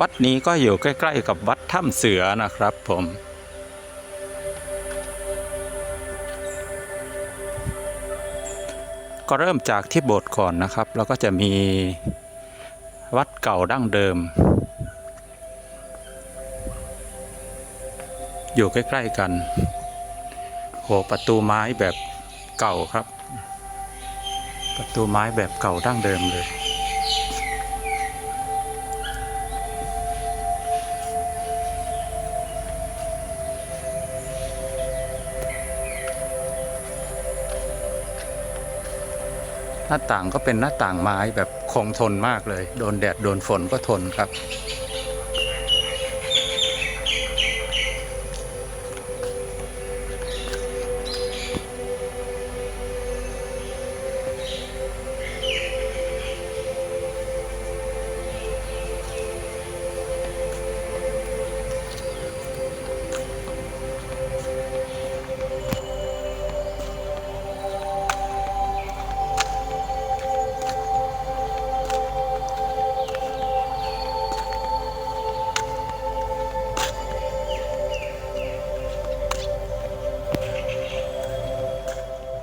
วัดนี้ก็อยู่ใกล้ๆกับวัดถ้ำเสือนะครับผมก็เริ่มจากที่โบสถ์ก่อนนะครับ แล้วก็จะมีวัดเก่าดั้งเดิม อยู่ใกล้ ๆ กันโหประตูไม้แบบเก่าครับ ประตูไม้แบบเก่าดั้งเดิมเลย หน้าต่างก็เป็นหน้าต่างไม้แบบคงทนมากเลย โดนแดดโดนฝนก็ทนครับ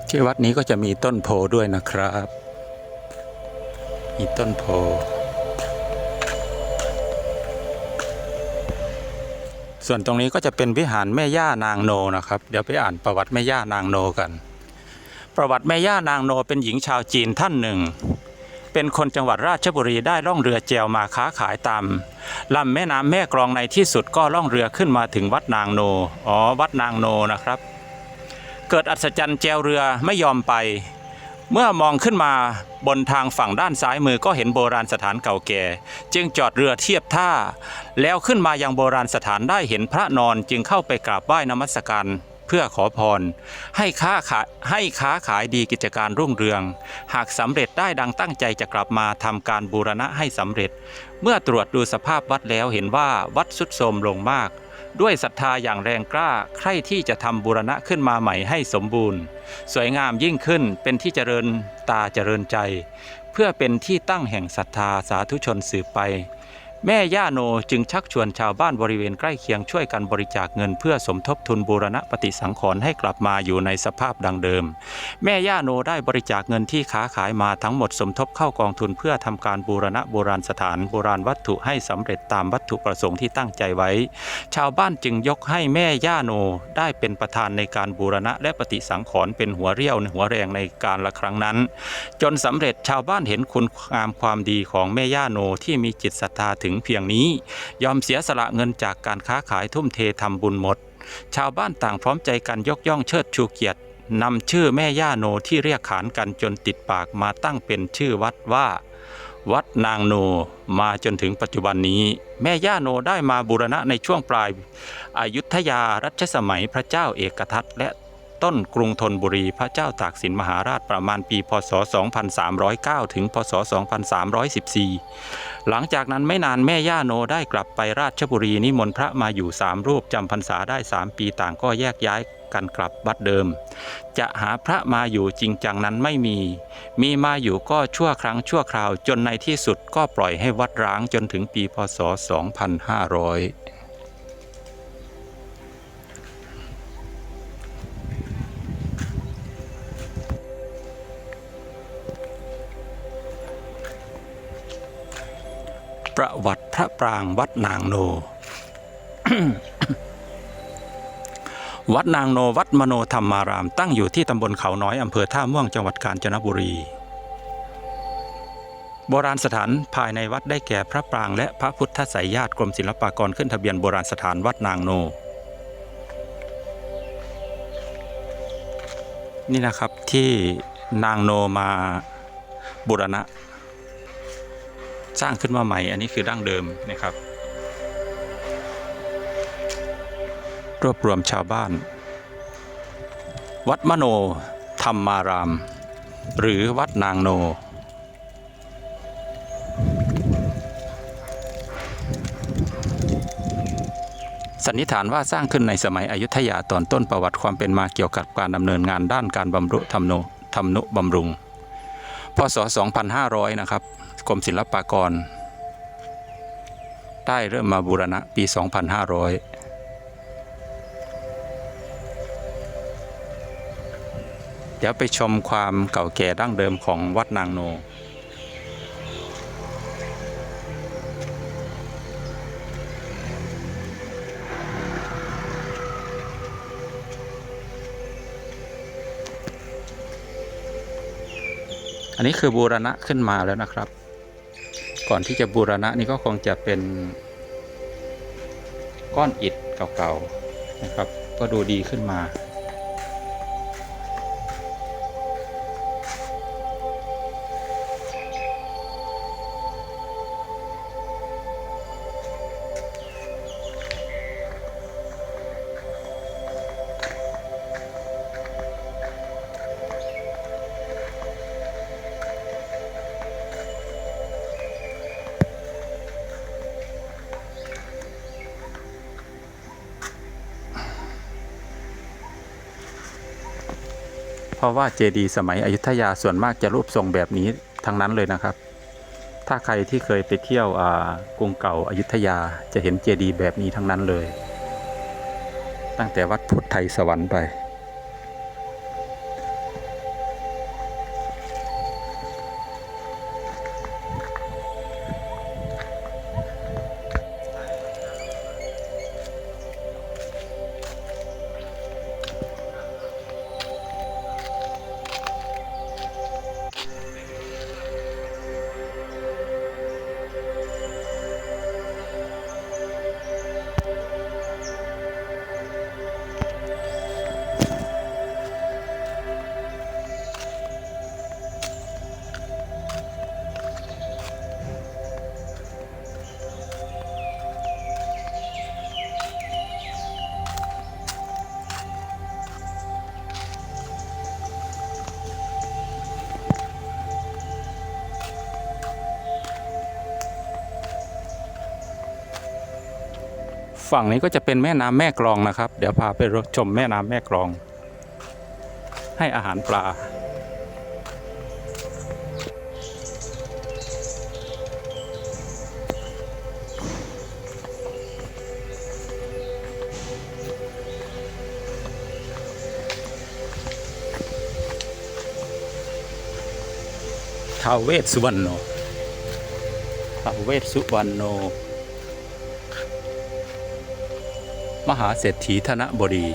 ที่วัดนี้ก็จะมีต้นโพด้วยนะครับ มีต้นโพ ส่วนตรงนี้ก็จะเป็นวิหารแม่ย่านางโนนะครับ เดี๋ยวไปอ่านประวัติแม่ย่านางโนกัน ประวัติแม่ย่านางโนเป็นหญิงชาวจีนท่านหนึ่ง เป็นคนจังหวัดราชบุรีได้ล่องเรือแจวมาค้าขายตามลำแม่น้ำแม่กลองในที่สุดก็ล่องเรือขึ้นมาถึงวัดนางโน อ๋อ วัดนางโนนะครับ เกิดอัศจรรย์แจวเรือไม่ยอมไป เมื่อมองขึ้นมาบนทางฝั่งด้านซ้ายมือก็เห็นโบราณสถานเก่าแก่ จึงจอดเรือเทียบท่า แล้วขึ้นมายังโบราณสถานได้เห็นพระนอนจึงเข้าไปกราบไหว้นมัสการเพื่อขอพร ให้ค้าขายให้ค้าขายดีกิจการรุ่งเรือง หากสำเร็จได้ดังตั้งใจจะกลับมาทำการบูรณะให้สำเร็จ เมื่อตรวจดูสภาพวัดแล้วเห็นว่าวัดสุดโทรมลงมาก ด้วยศรัทธาอย่างแรงกล้าใคร่ที่จะทำบูรณะขึ้นมาใหม่ให้สมบูรณ์ สวยงามยิ่งขึ้นเป็นที่เจริญตาเจริญใจ เพื่อเป็นที่ตั้งแห่งศรัทธาสาธุชนสืบไป แม่ย่าโนจึงชักชวนชาวบ้านบริเวณใกล้เคียงช่วยกันบริจาคเงินเพื่อสมทบทุนบูรณะปฏิสังขรณ์ให้กลับมาอยู่ในสภาพดังเดิม แม่ย่าโนได้บริจาคเงินที่ค้าขายมาทั้งหมดสมทบเข้ากองทุนเพื่อทำการบูรณะโบราณสถานโบราณวัตถุให้สำเร็จตามวัตถุประสงค์ที่ตั้งใจไว้ ชาวบ้านจึงยกให้แม่ย่าโนได้เป็นประธานในการบูรณะและปฏิสังขรณ์เป็นหัวเรี่ยวหัวแรงในการละครั้งนั้น จนสำเร็จชาวบ้านเห็นคุณงามความดีของแม่ย่าโนที่มีจิตศรัทธาถึงึงเพียงนี้ ยอมเสียสละเงินจากการค้าขายทุ่มเททำบุญหมด ชาวบ้านต่างพร้อมใจกันยกย่องเชิดชูเกียรตินำชื่อแม่ย่าโนที่เรียกขานกันจนติดปากมาตั้งเป็นชื่อวัดว่า วัดนางโนมาจนถึงปัจจุบันนี้ แม่ย่าโนได้มาบูรณะในช่วงปลายอายุทยารัชสมัยพระเจ้าเอกทัตและ ต้นกรุงธนบุรีพระเจ้าตากสินมหาราชประมาณปี พศ 2309 ถึง พศ 2314 หลังจากนั้นไม่นานแม่ย่าโนได้กลับไปราชบุรีนิมนต์พระมาอยู่สามรูปจำพรรษาได้ 3 ปีต่างก็แยกย้ายกันกลับวัดเดิม จะหาพระมาอยู่จริงจังนั้นไม่มี มีมาอยู่ก็ชั่วครั้งชั่วคราวจนในที่สุดก็ปล่อยให้วัดร้างจนถึงปีพศ 2500 ประวัติพระปรางวัดนางโน วัดนางโนวัดมโนธรรมาราม ตั้งอยู่ที่ตำบลเขาน้อยอำเภอท่าม่วงจังหวัดกาญจนบุรี โบราณสถานภายในวัดได้แก่พระปรางและพระพุทธไสยญาติกรมศิลปากรขึ้นทะเบียนโบราณสถานวัดนางโน นี่นะครับที่นางโนมาบูรณะ สร้างขึ้นมาใหม่ อันนี้คือดั้งเดิมนะครับ รวบรวมชาวบ้าน วัดมโนธรรมาราม หรือวัดนางโน สันนิษฐานว่าสร้างขึ้นในสมัยอยุธยาตอนต้นประวัติความเป็นมาเกี่ยวกับการดำเนินงานด้านการบำรุทำโนทำนุบำรุง พศ 2500 นะครับ กรมศิลปากรใต้เริ่มมาบูรณะปี 2500เดี๋ยวไปชมความเก่าแก่ดั้งเดิมของวัดนางโน อันนี้คือบูรณะขึ้นมาแล้วนะครับ ก่อนที่จะบูรณะนี่ก็คงจะเป็นก้อนอิฐเก่าๆนะครับ ก็ดูดีขึ้นมา เพราะว่าเจดีย์สมัยอยุธยาส่วนมากจะรูปทรงแบบนี้ทั้งนั้นเลยนะครับ ถ้าใครที่เคยไปเที่ยวกรุงเก่าอายุธยาจะเห็นเจดีย์แบบนี้ทั้งนั้นเลย ตั้งแต่วัดพุทธไทยสวรรค์ไป ฝั่งนี้ก็จะเป็นแม่น้ำแม่กลองนะครับ เดี๋ยวพาไปชมแม่น้ำแม่กลอง ให้อาหารปลา ทาวเวสสุวรรณโนทาวเวสสุวรรณโน มหาเศรษฐีธนบดี